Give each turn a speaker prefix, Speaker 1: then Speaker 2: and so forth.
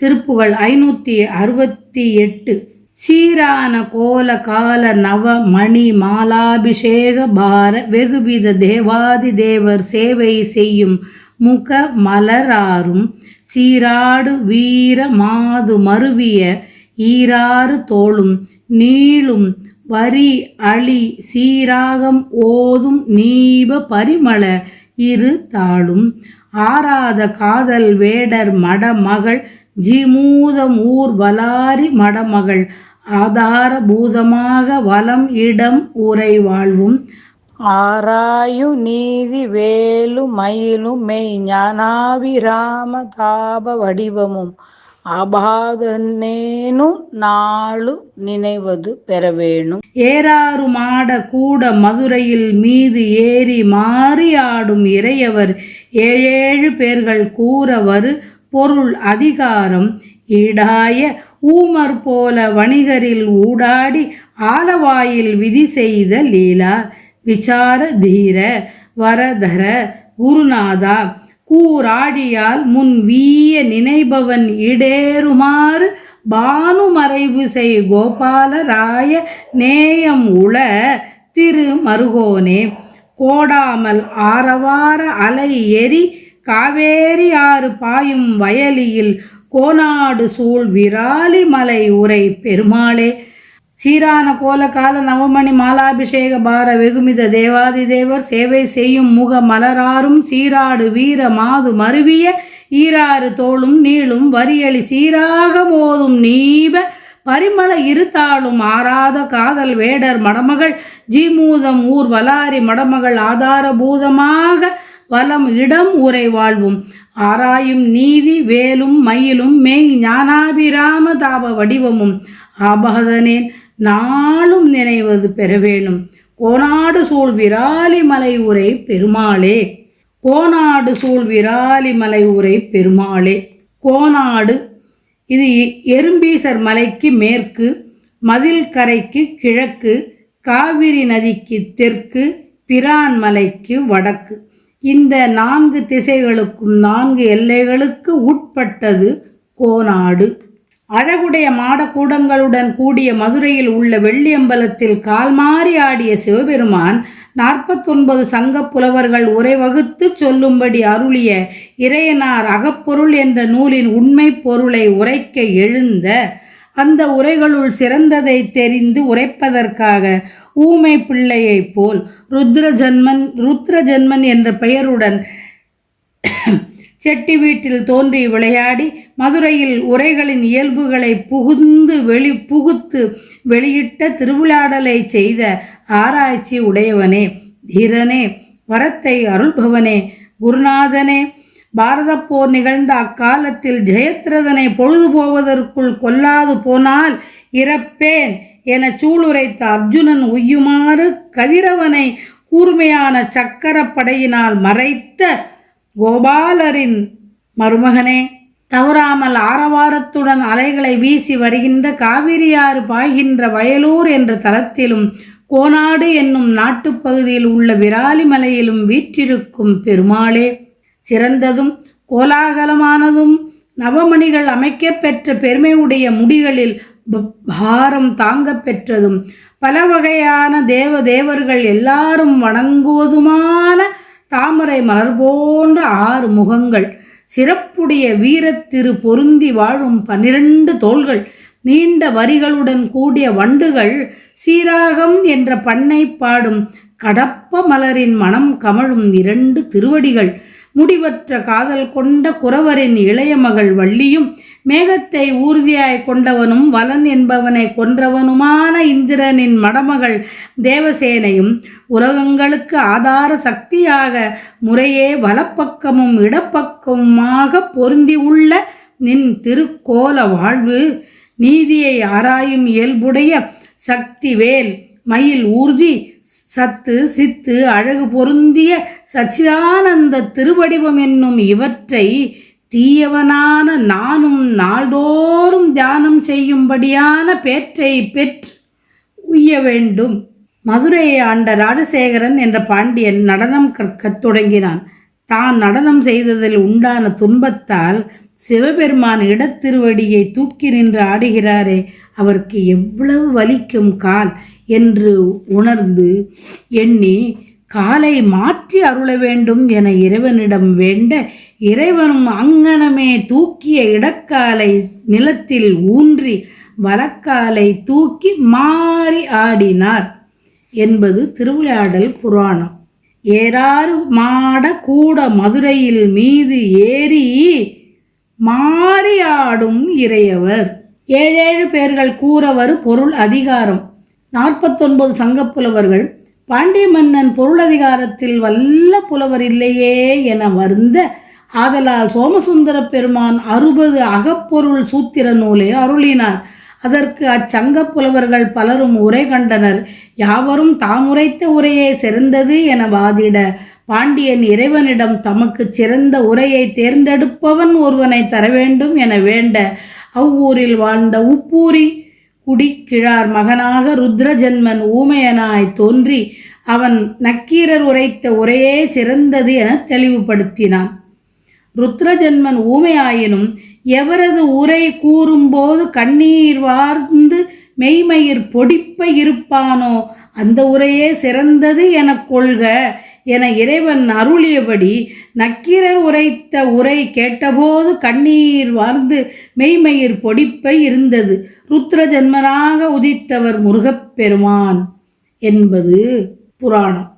Speaker 1: திருப்புகள் ஐநூற்றி அறுபத்தி எட்டு. சீரான கோல கால நவ மணி மாலாபிஷேக பார வெகுவித தேவாதி தேவர் சேவை செய்யும் முக மலராரும் சீராடு வீர மாது மருவிய ஈராறு தோளும் நீளும் வரி அழி சீராகம் ஓதும் நீப பரிமள இரு தாளும். ஆராத காதல் வேடர் மடமகள் ஜிமூதம் ஊர் வலாரி மடமகள். ஆதார பூதமாக வலம் இடம் உரை வாழ்வும்.
Speaker 2: ஆராயு நீதி வேலு மயிலும் மெய் ஞானாபிராம தாப வடிவமும். ஆபாதனேனும் நாளு நினைவது பெறவேணும்
Speaker 1: ஏறாறு மாட கூட மதுரையில் மீது ஏறி மாறி ஆடும் இறையவர். ஏழேழு பேர்கள் கூற வரு பொருள் அதிகாரம். ஈடாய ஊமர் போல வணிகரில் ஊடாடி ஆலவாயில் விதி செய்த லீலா. விசார தீர வரதர குருநாதா. கூராழியால் முன் வீய நினைபவன் இடேறுமாறு பானு மறைவு செய் கோபாலராய நேயம் உள திரு மருகோனே. கோடாமல் ஆரவார அலை எரி காவேரி ஆறு பாயும் வயலியில் கோனாடு சூழ் விராலி மலை உரை பெருமாளே. சீரான கோலகால நவமணி மாலாபிஷேக பார வெகுமித தேவாதி தேவர் சேவை செய்யும் முக மலராரும் சீராடு வீர மாது மருவிய ஈராறு தோளும் நீளும் வரியளி சீராக மோதும் நீப பரிமள இருத்தாளும் ஆறாத காதல் வேடர் மடமகள் ஜீமூதம் ஊர் வலாரி மடமகள் ஆதாரபூதமாக வலம் இடம் உரை வாழ்வும். ஆராயும் நீதி வேலும் மயிலும் மெய் ஞானாபிராம தாப வடிவமும். ஆபகதனேன் நாளும் நினைவது பெறவேணும். கோனாடு சூழ் விராலி மலை உரை பெருமாளே. கோனாடு சூழ் விராலி மலை உரை பெருமாளே. கோனாடு இது எறும்பீசர் மலைக்கு மேற்கு மதில் கரைக்கு கிழக்கு காவிரி நதிக்கு தெற்கு பிரான் மலைக்கு வடக்கு. இந்த நான்கு திசைகளுக்கும் நான்கு எல்லைகளுக்கு உட்பட்டது கோநாடு. அழகுடைய மாடக்கூடங்களுடன் கூடிய மதுரையில் உள்ள வெள்ளியம்பலத்தில் கால்மாறி ஆடிய சிவபெருமான் நாற்பத்தொன்பது சங்க புலவர்கள் உரை வகுத்து சொல்லும்படி அருளிய இறையனார் அகப்பொருள் என்ற நூலின் உண்மை பொருளை உரைக்க எழுந்த அந்த உரைகளுள் சிறந்ததை தெரிந்து உரைப்பதற்காக ஊமை பிள்ளையைப் போல் ருத்ர ஜன்மன் ருத்ர என்ற பெயருடன் செட்டி வீட்டில் தோன்றி விளையாடி மதுரையில் உரைகளின் இயல்புகளை புகுந்து வெளி புகுத்து வெளியிட்ட திருவிழாடலை செய்த ஆராய்ச்சி உடையவனே தீரனே வரத்தை அருள்பவனே குருநாதனே. பாரத போர் நிகழ்ந்த அக்காலத்தில் ஜெயத்ரதனை பொழுது போவதற்குள் கொல்லாது போனால் இறப்பேன் என சூளுரைத்த அர்ஜுனன் உய்யுமாறு கதிரவனை கூர்மையான சக்கரப்படையினால் மறைத்த கோபாலரின் மருமகனே தவறாமல் ஆரவாரத்துடன் அலைகளை வீசி வருகின்ற காவிரியாறு பாய்கின்ற வயலூர் என்ற தலத்திலும் கோனாடு என்னும் நாட்டுப்பகுதியில் உள்ள விராலிமலையிலும் வீற்றிருக்கும் பெருமாளே சிறந்ததும் கோலாகலமானதும் நவமணிகள் அமைக்கப்பெற்ற பெருமையுடைய முடிகளில் பாரம் தாங்க பெற்றதும் பல வகையான தேவ தேவர்கள் எல்லாரும் வணங்குவதுமான தாமரை மலர் போன்ற ஆறு முகங்கள் சிறப்புடைய வீரத்திரு பொருந்தி வாழும் பன்னிரண்டு தோள்கள் நீண்ட வரிகளுடன் கூடிய வண்டுகள் சீராகம் என்ற பண்ணை பாடும் கடப்ப மலரின் மனம் கமழும் இரண்டு திருவடிகள் முடிவற்ற காதல் கொண்ட குறவரின் இளைய மகள் வள்ளியும் மேகத்தை ஊர்தியாய் கொண்டவனும் வலன் என்பவனை கொன்றவனுமான இந்திரனின் மடமகள் தேவசேனையும் உலகங்களுக்கு ஆதார சக்தியாக முறையே வலப்பக்கமும் இடப்பக்கமுமாக பொருந்தி உள்ள நின் திருக்கோல வாழ்வு நீதியை ஆராயும் இயல்புடைய சக்தி வேல் மயில் ஊர்தி சத்து சித்து அழகு பொருந்திய சச்சிதானந்த திருவடிவம் என்னும் இவற்றை தீயவனான நானும் நாள்தோறும் தியானம் செய்யும்படியான பேற்றை பெற்று உய்ய வேண்டும். மதுரையை ஆண்ட ராஜசேகரன் என்ற பாண்டியன் நடனம் கற்கத் தொடங்கினான். தான் நடனம் செய்ததில் உண்டான துன்பத்தால் சிவபெருமான் இடத்திருவடியை தூக்கி நின்று ஆடுகிறாரே அவருக்கு எவ்வளவு வலிக்கும் கால் என்று உணர்ந்து எண்ணி காலை மாற்றி அருள வேண்டும் என இறைவனிடம் வேண்ட இறைவனும் அங்கனமே தூக்கிய இடக்காலை நிலத்தில் ஊன்றி வலக்காலை தூக்கி மாறி ஆடினார் என்பது திருவிளையாடல் புராணம். ஏறாறு மாட கூட மதுரையில் மீது ஏறி மாறியாடும் இறையவர். ஏழேழு பேர்கள் கூறவர் பொருள் அதிகாரம். நாற்பத்தொன்பது சங்கப்புலவர்கள் பாண்டிய மன்னன் பொருளதிகாரத்தில் வல்ல புலவர் இல்லையே என வருந்த ஆதலால் சோமசுந்தர பெருமான் அறுபது அகப்பொருள் சூத்திர நூலை அருளினார். அதற்கு அச்சங்க புலவர்கள் பலரும் உரை கண்டனர். யாவரும் தாமுரைத்த உரையே சிறந்தது என வாதிட பாண்டியன் இறைவனிடம் தமக்கு சிறந்த உரையை தேர்ந்தெடுப்பவன் ஒருவனை தர வேண்டும் என வேண்ட அவ்வூரில் வாழ்ந்த உப்பூரி குடிக்கிழார் மகனாக ருத்ரஜன்மன் ஊமையனாய் தோன்றி அவன் நக்கீரர் உரைத்த உரையே சிறந்தது என தெளிவுபடுத்தினான். ருத்ரஜன்மன் ஊமையாயினும் எவரது உரை கூறும்போது கண்ணீர் வார்ந்து மெய்மயிர் பொடிப்ப இருப்பானோ அந்த உரையே சிறந்தது எனக் கொள்க என இறைவன் அருளியபடி நக்கீரர் உரைத்த உரை கேட்டபோது கண்ணீர் வார்ந்து மெய்மயிர் பொடிப்பை இருந்தது. ருத்ரஜன்மனாக உதித்தவர் முருகப்பெருமான் என்பது புராணம்.